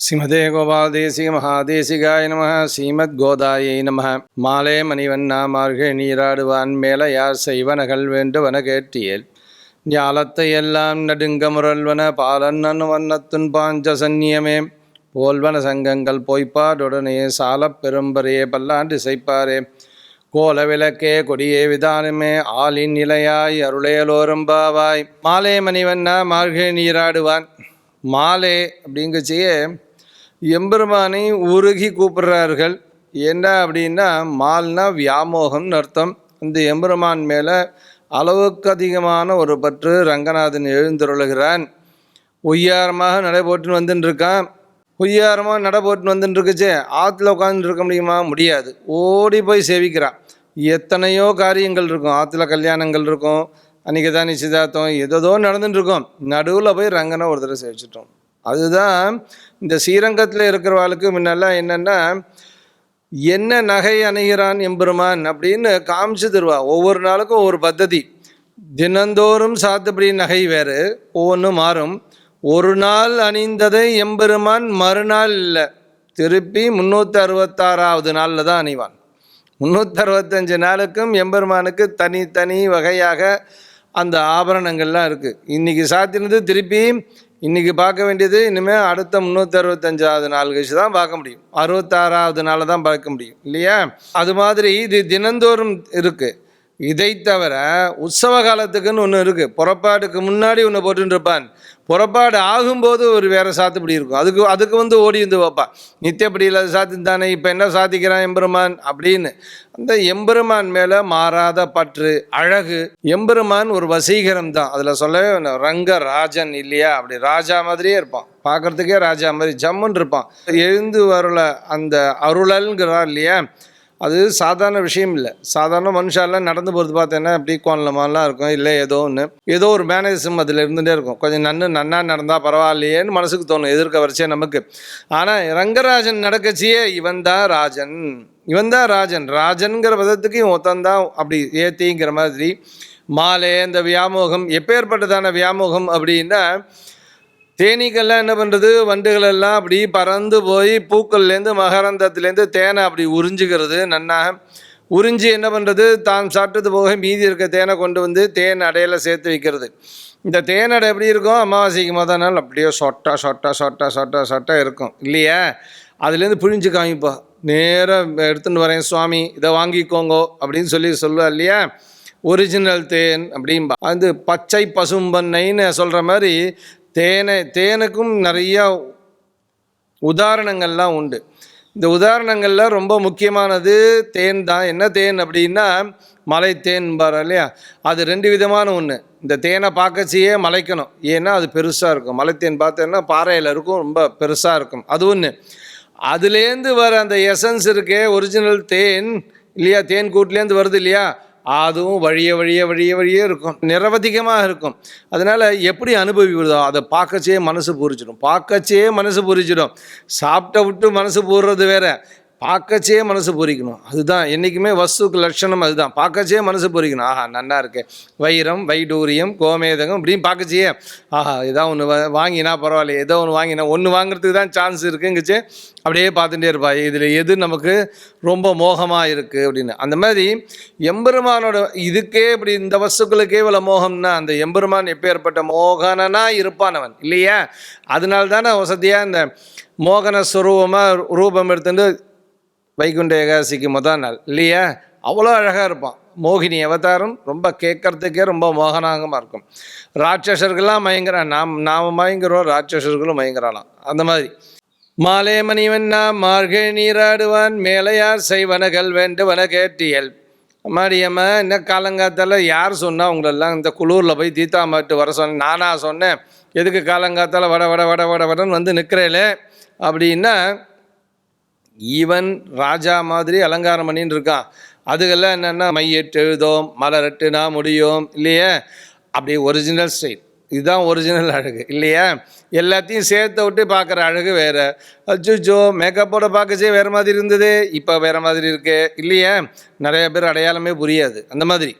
ஸ்ரீமதே கோபாலதேசிக மகாதேசிகாய நம ஸ்ரீமத் கோதாயை நம மாலே மணிவண்ணா மார்கழி நீராடுவான் மேல யார் செய்வனகள் வேண்டுவன கேட்டியேல். ஞாலத்தை எல்லாம் நடுங்க முரல்வன பாலன்னன் வண்ணத்துன் பாஞ்ச சந்நியமே. போல்வன சங்கங்கள் பொய்ப்பாடுடனே சாலப் பெரும்பரையே பல்லாண்டு செய்ப்பாரே கோல விளக்கே கொடியே விதானமே ஆளின் நிலையாய் அருளையலோரம்பாவாய் மாலே மணிவண்ணா மார்கே நீராடுவான். மாலே அப்படிங்கச்சியே எம்பெருமானை உருகி கூப்பிடுறார்கள். என்ன அப்படின்னா மால்னா வியாமோகம்னு அர்த்தம். இந்த எம்பெருமான் மேலே அளவுக்கு அதிகமான ஒரு பற்று ரங்கநாதன் எழுந்துருளுகிறான். ஒய்யாரமாக நடை போட்டுன்னு வந்துட்டுருக்கான் ஒய்யாரமாக நடை போட்டுன்னு வந்துட்டு இருக்குச்சே ஆற்றுல உட்காந்துட்டு இருக்க முடியுமா? முடியாது. ஓடி போய் சேவிக்கிறான். எத்தனையோ காரியங்கள் இருக்கும். ஆற்றுல கல்யாணங்கள் இருக்கும். அன்றைக்கி தான் நிச்சயதார்த்தம். ஏதோ நடந்துட்டுருக்கோம் நடுவில் போய் ரங்கனை ஒரு தடவை சேவிச்சிட்டோம். அதுதான் இந்த ஸ்ரீரங்கத்தில் இருக்கிறவாளுக்கு முன்னெல்லாம் என்னென்னா என்ன நகை அணிகிறான் எம்பெருமான்? அப்படின்னு காமிச்சு தருவா. ஒவ்வொரு நாளுக்கும் ஒவ்வொரு பద్ధதி தினந்தோறும் சாத்துப்படி நகை வேறு ஒவ்வொன்றும் மாறும். ஒரு நாள் அணிந்ததை எம்பெருமான் மறுநாள் இல்லை. திருப்பி முந்நூற்றி அறுபத்தாறாவது நாளில் தான் அணிவான். முந்நூற்றி அறுபத்தஞ்சு நாளுக்கும் எம்பெருமானுக்கு தனித்தனி வகையாக அந்த ஆபரணங்கள்லாம் இருக்குது இன்றைக்கி சாத்தினது திருப்பி இன்றைக்கி பார்க்க வேண்டியது இனிமேல் அடுத்த முந்நூற்றி அறுபத்தஞ்சாவது நாள் கழிச்சு தான் பார்க்க முடியும். அறுபத்தாறாவது நாள் தான் பார்க்க முடியும். இல்லையா? அது மாதிரி இது தினந்தோறும் இருக்குது இதை தவிர உற்சவ காலத்துக்குன்னு ஒன்று இருக்குது புறப்பாடுக்கு முன்னாடி ஒன்று போட்டுருப்பான் இருப்பான் புறப்பாடு ஆகும்போது ஒரு வேறு சாத்துப்படி இருக்கும். அதுக்கு அதுக்கு வந்து ஓடி வந்து வைப்பான் நித்தியப்படி அது சாத்தி தானே இப்போ என்ன சாத்திக்கிறான் எம்பெருமான் அப்படின்னு. அந்த எம்பெருமான் மேலே மாறாத பற்று அழகு. எம்பெருமான் ஒரு வசீகரம் தான். அதில் சொல்லவே வேணாம். ரங்க ராஜன் இல்லையா? அப்படி ராஜா மாதிரியே இருப்பான். பார்க்குறதுக்கே ராஜா மாதிரி ஜம்முன்னு இருப்பான் எழுந்து வரல அந்த அருளல்ங்கிறார் இல்லையா? அது சாதாரண விஷயம் இல்லை. சாதாரண மனுஷாலாம் நடந்து போகிறது பார்த்தேன்னா அப்படி கோணலமாலாம் இருக்கும். இல்லை ஏதோ ஒன்று ஏதோ ஒரு மேனேஜம் அதில் இருந்துகிட்டே இருக்கும். கொஞ்சம் நன்னு நன்னா நடந்தால் பரவாயில்லையேன்னு மனசுக்கு தோணும் எதிர்க்க வரிசையே நமக்கு. ஆனால் ரங்கராஜன் நடக்கச்சியே இவன் தான் ராஜன். இவன் தான் ராஜன். ராஜன்கிற பதத்துக்கு இவன் ஒத்தந்தான் அப்படி ஏத்திங்கிற மாதிரி. மாலே இந்த வியாமோகம் எப்பேற்பட்டதான வியாமோகம் அப்படின்னா தேனீக்கள்லாம் என்ன பண்ணுறது வண்டுகள் எல்லாம் அப்படி பறந்து போய் பூக்கள்லேருந்து மகரந்தத்துலேருந்து தேனை அப்படி உறிஞ்சிக்கிறது நன்னா உறிஞ்சி என்ன பண்ணுறது தான் சாப்பிட்டது போக மீதி இருக்க தேனை கொண்டு வந்து தேன் அடையில் சேர்த்து வைக்கிறது. இந்த தேன் அடை எப்படி இருக்கும்? அமாவாசைக்கு மொதல் நாள் அப்படியே சொட்டா சொட்டா சொட்டா சொட்டா சொட்டா இருக்கும். இல்லையா? அதுலேருந்து பிழிஞ்சு காமிப்பா நேராக எடுத்துன்னு வரேன் சுவாமி இதை வாங்கிக்கோங்கோ அப்படின்னு சொல்லி சொல்லுவா இல்லையா? ஒரிஜினல் தேன் அப்படின்பா அது பச்சை பசும்பன்னைன்னு சொல்கிற மாதிரி தேனை தேனுக்கும் நிறையா உதாரணங்கள்லாம் உண்டு. இந்த உதாரணங்களில் ரொம்ப முக்கியமானது தேன் தான். என்ன தேன் அப்படின்னா மலை தேன் பாரு இல்லையா? அது ரெண்டு விதமான ஒன்று இந்த தேனை பார்க்கச்சியே மலைக்கணும். ஏன்னா அது பெருசாக இருக்கும். மலைத்தேன் பார்த்தேன்னா பாறையில் இருக்கும் ரொம்ப பெருசாக இருக்கும். அது ஒன்று அதுலேருந்து வர அந்த எசன்ஸ் இருக்கே ஒரிஜினல் தேன் இல்லையா? தேன் கூட்டிலேருந்து வருது இல்லையா? அதுவும் வழிய வழிய வழிய வழியே இருக்கும். நிரவதிகமாக இருக்கும். அதனால் எப்படி அனுபவிக்கிறதோ அதை பார்க்கச்சே மனசு பூரிச்சிடும். பார்க்கச்சே மனசு பூரிச்சிடும். சாப்பிட்ட விட்டு மனசு பூர்றது வேற. பார்க்கச்சே மனசு பூரிக்கணும் அதுதான் என்றைக்குமே வஸ்துக்கு லட்சணம் அதுதான். பார்க்கச்சே மனசு பூரிக்கணும் ஆஹா நன்னா இருக்கு. வைரம் வைடூரியம் கோமேதகம் இப்படின்னு பார்க்கச்சியே. ஆஹா ஏதாவது ஒன்று வாங்கினா பரவாயில்ல ஏதோ ஒன்று வாங்கினா ஒன்று வாங்குறதுக்கு தான் சான்ஸ் இருக்குங்கச்சு. அப்படியே பார்த்துட்டே இருப்பா. இதில் எது நமக்கு ரொம்ப மோகமாக இருக்குது அப்படின்னு. அந்த மாதிரி எம்பெருமானோட இதுக்கே இப்படி இந்த வஸ்துக்களுக்கே இவ்வளோ மோகம்னா அந்த எம்பெருமான் எப்பேற்பட்ட மோகனனா இருப்பானவன் இல்லையா? அதனால தானே வசதியாக இந்த மோகன ஸ்வரூபமாக ரூபம் எடுத்துட்டு வைகுண்ட ஏகாசிக்கு முதல் நாள். இல்லையா? அவ்வளோ அழகாக இருப்பான். மோகினி அவதாரம் ரொம்ப கேட்கறதுக்கே ரொம்ப மோகனாகமாக இருக்கும். ராட்சசர்கள்லாம் மயங்குறான். நாம் நாம் மயங்குறோம் ராட்சசர்களும் மயங்குறானாம் அந்த மாதிரி. மாலே மணிவன்னா மார்கழி நீராடுவான் மேலையார் செய்வனகள் வேண்டுவன கேட்டியல். மாடியம்மா என்ன காலங்காத்தால் யார் சொன்னால் உங்களெல்லாம் இந்த குளூரில் போய் தீத்தாமாட்டு வர சொன்னேன் நானாக சொன்னேன். எதுக்கு காலங்காத்தால் வட வட வட வட வடன்னு வந்து நிற்கிறேலே அப்படின்னா ஈவன் ராஜா மாதிரி அலங்காரம் பண்ணின்னு இருக்கான். அதுக்கெல்லாம் என்னென்னா மையெட்டு எழுதோம் மலரட்டுனா முடியும் இல்லையே? அப்படி ஒரிஜினல் ஸ்டைல் இதுதான் ஒரிஜினல் அழகு இல்லையா? எல்லாத்தையும் சேர்த்து விட்டு பார்க்குற அழகு வேறு. அச்சுச்சோ மேக்கப்போட பார்க்கச்சே வேறு மாதிரி இருந்தது இப்போ வேறு மாதிரி இருக்கு இல்லையா? நிறைய பேர் அடையாளமே புரியாது அந்த மாதிரி.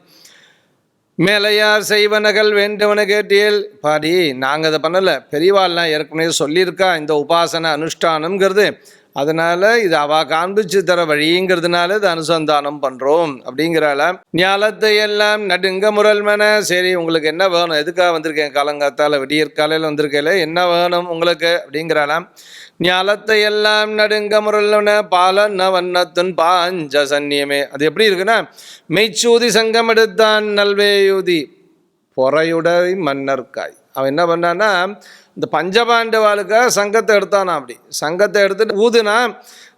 மேலையார் செய்வனகள் வேண்டவன கேட்டியல் பாடி நாங்கள் அதை பண்ணலை. பெரியவாள்லாம் ஏற்கனவே சொல்லியிருக்கா இந்த உபாசன அனுஷ்டானம்ங்கிறது. அதனால் இது அவ காண்பிச்சு தர வழிங்கிறதுனால இது அனுசந்தானம் பண்ணுறோம் அப்படிங்கிறால ஞாலத்தை எல்லாம் நடுங்க முரல்மன சரி உங்களுக்கு என்ன வேணும்? எதுக்காக வந்திருக்கேன்? காலங்காத்தால் விடியற்காலையில் வந்திருக்கல. என்ன வேணும் உங்களுக்கு? அப்படிங்கிறாலாம் ஞாலத்தை எல்லாம் நடுங்க முரல்வன பாலன்ன வண்ணத்துன் பாஞ்ச சன்னியமே. அது எப்படி இருக்குன்னா மெய்ச்சூதி சங்கம் எடுத்தான் நல்வேயூதி. பொறையுடை மன்னர்காய். அவன் என்ன பண்ணான்னா இந்த பஞ்சபாண்டவாளுக்காக சங்கத்தை எடுத்தானா அப்படி. சங்கத்தை எடுத்துட்டு ஊதுனா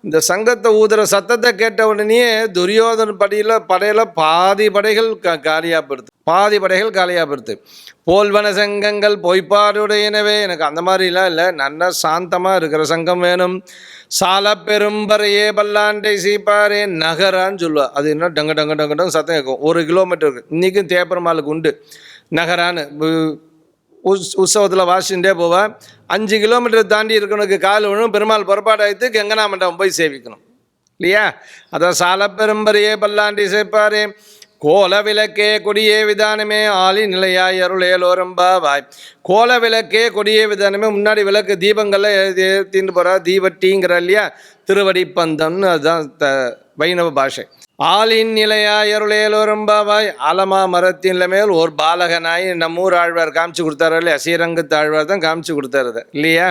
இந்த சங்கத்தை ஊதுற சத்தத்தை கேட்ட உடனே துரியோதன படையில் படையில் பாதி படைகள் க காலியாப்படுத்து பாதி படைகள் காலியாப்படுத்து போல்வன சங்கங்கள் பொய்ப்பாடுடையனவே எனக்கு அந்த மாதிரிலாம் இல்லை. நல்ல சாந்தமாக இருக்கிற சங்கம் வேணும். சால பெரும்பறையே பல்லாண்டை சீப்பாரே நகரான்னு சொல்லுவா. அது என்ன டங்கு டங்கு டங்கு டங்கு சத்தம் கேட்கும். ஒரு கிலோமீட்டருக்கு. இன்றைக்கும் தேப்பரமாளுக்கு உண்டு. நகரான்னு. உஸ் உற்சவத்தில் வாசிச்சுட்டே போவேன் அஞ்சு கிலோமீட்டர் தாண்டி இருக்கணுக்கு கால் விழும். பெருமாள் புறப்பாடாயத்து கங்கனா மண்டபம் போய் சேவிக்கணும். இல்லையா? அதான் சால பெரும்பரையே பல்லாண்டி சேர்ப்பாரே. கோல விளக்கே கொடியே விதானமே. ஆளி நிலையாய் அருளேலோரம்பாவாய் கோல விளக்கே கொடியே விதானமே. முன்னாடி விளக்கு தீபங்கள்ல ஏற்றின்னு போகிறா தீபட்டிங்கிறா இல்லையா? திருவடி பந்தம்னு அதுதான் த வைணவ பாஷை. ஆளின் நிலையாய் அருளேலோரம்பாவாய் ஆலமா மரத்தின் மேல் ஒரு பாலகனாய் நம்ம ஊர் ஆழ்வார் காமிச்சு கொடுத்தாரு இல்லையா? ஸ்ரீரங்கத்து ஆழ்வார் தான் காமிச்சு கொடுத்தாரு இல்லையா?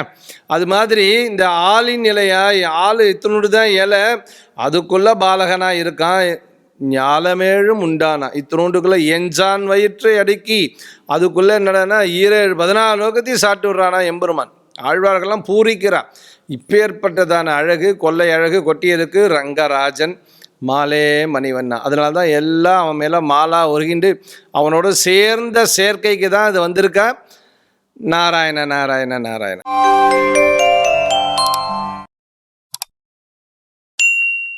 அது மாதிரி இந்த ஆளின் நிலையாய் ஆள் இத்தனோடு தான் இலை அதுக்குள்ள பாலகனாய் இருக்கான் ஞாலமேழும் உண்டானா இத்தினோண்டுக்குள்ள எஞ்சான் வயிற்றை அடுக்கி அதுக்குள்ளே என்னடான்னா ஈரேழு பதினாலு லோகத்தையும் சாப்பிட்டு விடுறானா எம்பெருமான். ஆழ்வார்கள்லாம் பூரிக்கிறான் இப்பேற்பட்டதான அழகு கொள்ளை அழகு கொட்டியதுக்கு ரங்கராஜன் மாலே மணிவண்ணா. அதனால தான் எல்லாம் அவன் மேலே மாலா ஒருகிண்டு அவனோட சேர்ந்த சேர்க்கைக்கு தான் இது வந்திருக்கா. நாராயண நாராயண நாராயண.